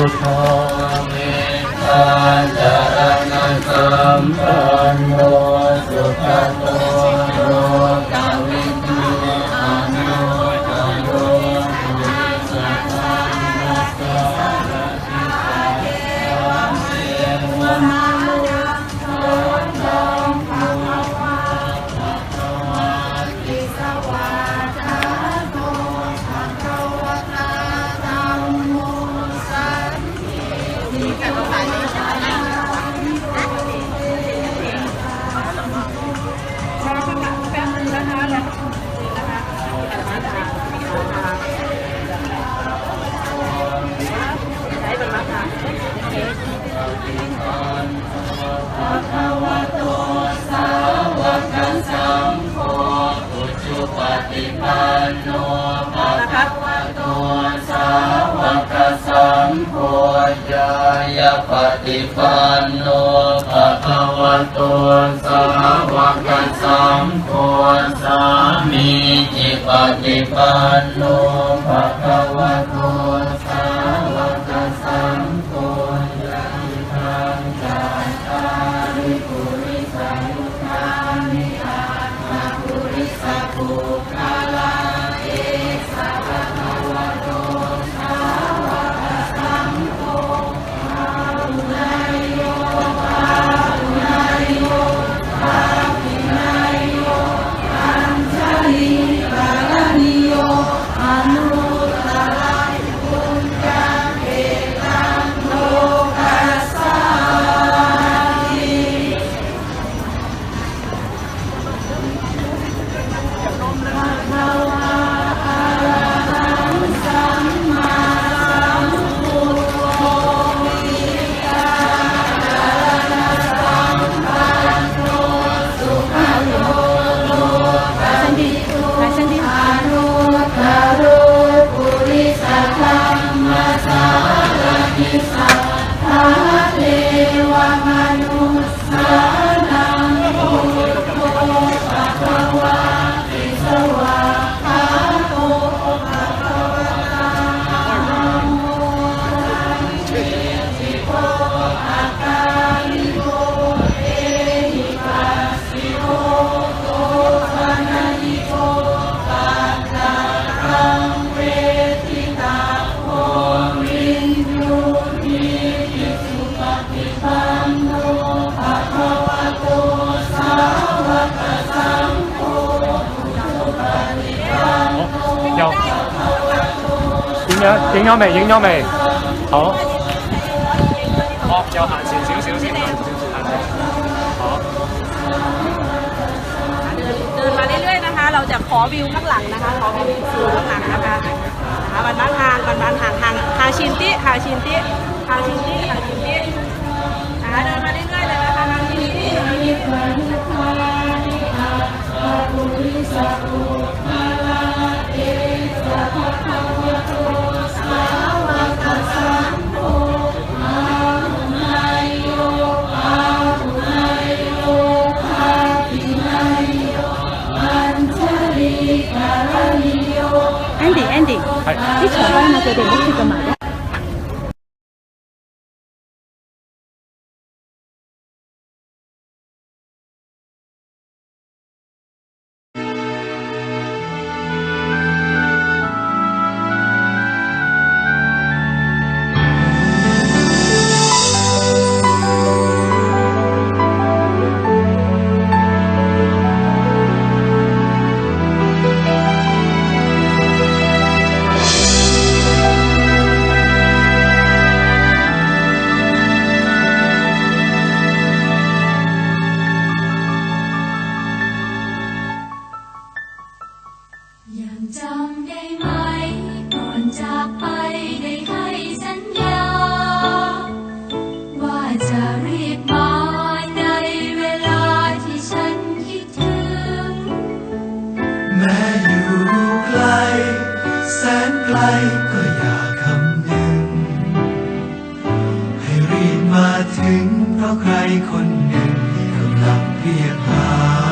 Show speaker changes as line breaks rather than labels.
will come. ฏิปันโนภะวะโตสาวกสังโฆยาปฏิปันโนภะวะโตสาวกสังโฆสามีจิปิปันโนภะวะโต 咁
樣影咗未？影咗未？好。惡就行前少少先，行前少少。好。
เดินมาเรื่อยๆนะคะ เราจะขอวิวข้างหลังนะคะ ขอวิวสูงข้างหลังนะคะหาบันบ้านทางบันบ้านทางทางทางชินติทางชินติทางชินติทางชินตินะคะเดินมาเรื่อยๆเลยนะคะทางชินติ
แสนไกลก็อยากคำนึง ให้รีบมาถึงเพราะใครคนหนึ่งกำลังเรียกหา